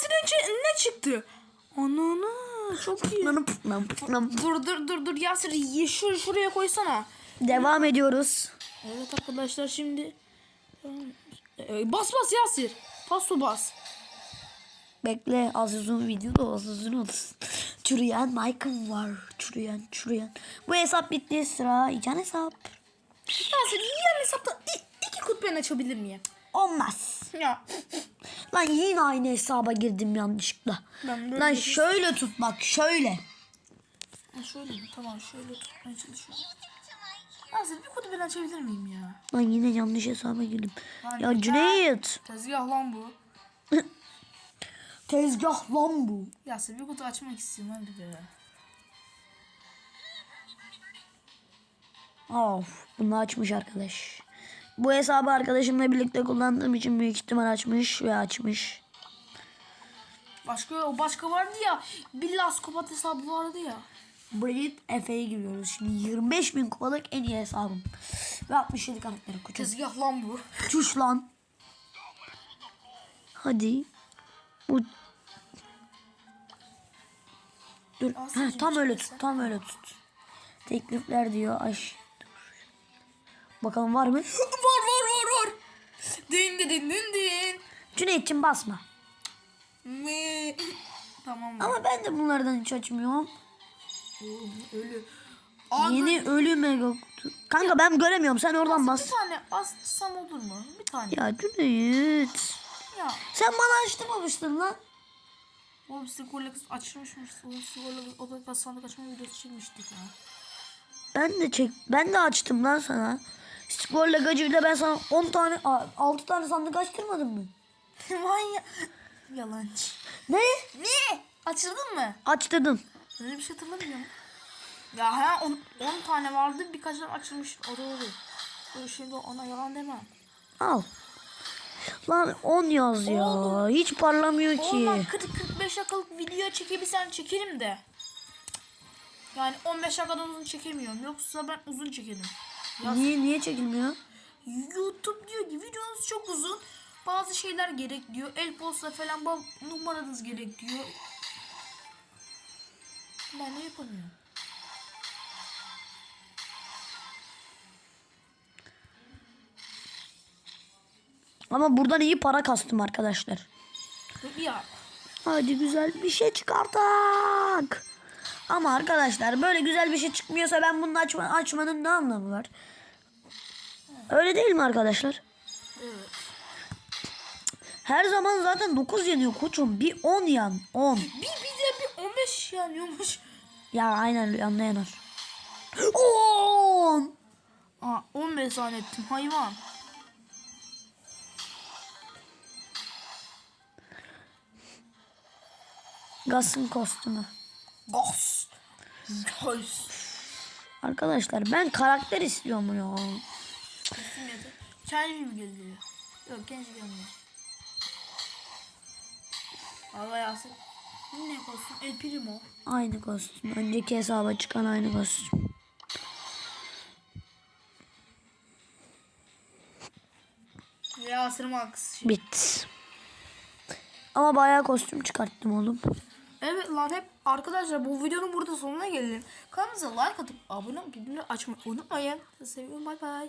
Yasin'in içi- ne çıktı? Ananı çok iyi. Dur dur dur dur Yasir ye- şu şuraya koysana. Devam ediyoruz. Evet arkadaşlar şimdi Ee, bas bas Yasir. Paso bas. Bekle az uzun video da az uzun olsun. Çürüyen Michael var. Çürüyen çürüyen. Bu hesap bitti sıra yan hesap. Yasir diğer hesapta iki kutben açabilir miyim? Olmaz. Ya. Lan yine aynı hesaba girdim yanlışlıkla. Ben böyle Lan bir- şöyle tut bak şöyle. Ha, şöyle mi? Tamam şöyle tutmaya çalışıyorum. Yasir bir kutben açabilir miyim ya? Lan yine yanlış hesaba girdim. Lan Ya. Cüneyt. Tezgah lan bu. Tezgah lan bu. Yasir bir kutu açmak istiyorum hadi be. Of bunu açmış arkadaş. Bu hesabı arkadaşımla birlikte kullandığım için büyük ihtimal açmış ve açmış. Başka o başka vardı ya. Billas kopat hesabı vardı ya. Braid Efe'ye giriyoruz. Şimdi 25 bin kupalık en iyi hesabım. Ve 67 karakteri kutu. Tezgah lan bu. Çüş lan. Hadi. Bu. Dur. Ha, tam öyle tut. Tam öyle tut. Teklifler diyor. Ay. Bakalım var mı? var var var var. Din din din din. Cüneyt'cim basma. Tamam. Ama ben de bunlardan hiç açmıyorum. Ölü. Abi, Yeni ölü mega kutu. Kanka ben göremiyorum. Sen oradan Bir bas. tane assam olur mu? Bir tane. Ya. Ya Cüneyt. Sen bana açtırmamıştın lan. Oğlum sigorla kız açmışmış. Oğlum sigorla oda sandık açma videosu çekmiştik ya. Ben de çek ben de açtım lan sana. Skorla gacıyla ben sana 10 tane 6 tane sandık açtırmadım mı? Manyak. Yalancı. Ne? Ne? Açıldın mı? Açtırdın. Öyle bir şey hatırlamıyorum. Ya ha 10 tane vardı birkaç tane açılmış. O doğru. Dur şimdi ona yalan demem. Al. Lan 10 yaz ya. Oğlum. Hiç parlamıyor ki. Oğlum ben 40-45 dakikalık video çekebilsem çekerim de. Yani 15 dakikadan uzun çekemiyorum. Yoksa ben uzun çekerim. Ya Niye niye çekilmiyor? YouTube diyor ki videonuz çok uzun. Bazı şeyler gerek diyor. El posta falan numaranız gerek diyor. Ben de yapamıyorum. Ama buradan iyi para kastım arkadaşlar. Ya Hadi güzel bir şey çıkartak. Ama arkadaşlar böyle güzel bir şey çıkmıyorsa ben bunu açma, açmanın ne anlamı var? Öyle değil mi arkadaşlar? evet. Her zaman zaten 9 yanıyor koçum. Bir 10 yan. 10. Bir, bir de bir 15 yanıyormuş. Ya aynen yanına yanar. 10. Aa 15 zannettim hayvan. Gas'ın kostümü. Gos. Arkadaşlar ben karakter istiyorum ya. Kesin mi geliyor? Yok kendi gelmiyor. Allah Yasin. Bu ne kostüm? El Primo. Aynı kostüm. Önceki hesaba çıkan aynı kostüm. Yasin Max. Bit. Ama bayağı kostüm çıkarttım oğlum. Evet lan hep arkadaşlar bu videonun burada sonuna gelelim. Kanalımıza like atıp abone olup bildirimleri açmayı unutmayın. Seviyorum bay bay.